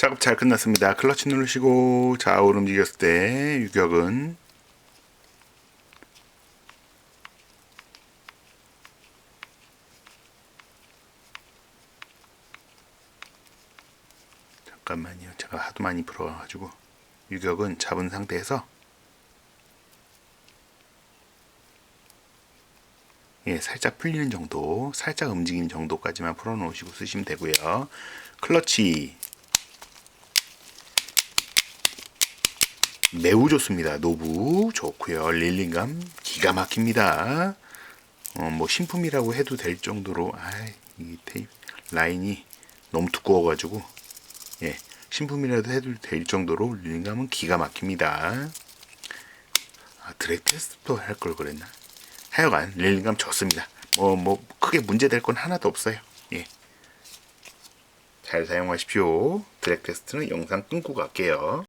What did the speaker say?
작업 잘 끝났습니다. 클러치 누르시고 좌우로 움직였을 때 유격은 잠깐만요. 제가 하도 많이 불어가지고 유격은 잡은 상태에서 예, 살짝 풀리는 정도, 살짝 움직이는 정도까지만 풀어놓으시고 쓰시면 되고요. 클러치 매우 좋습니다. 노브 좋고요. 릴링감 기가 막힙니다. 어, 뭐 신품이라고 해도 될 정도로 아이, 이 테이프 라인이 너무 두꺼워가지고 예, 신품이라도 해도 될 정도로 릴링감은 기가 막힙니다. 아, 드랙 테스트도 할 걸 그랬나? 하여간 릴링감 좋습니다. 뭐, 뭐, 크게 문제될 건 하나도 없어요. 예. 잘 사용하십시오. 드랙 테스트는 영상 끊고 갈게요.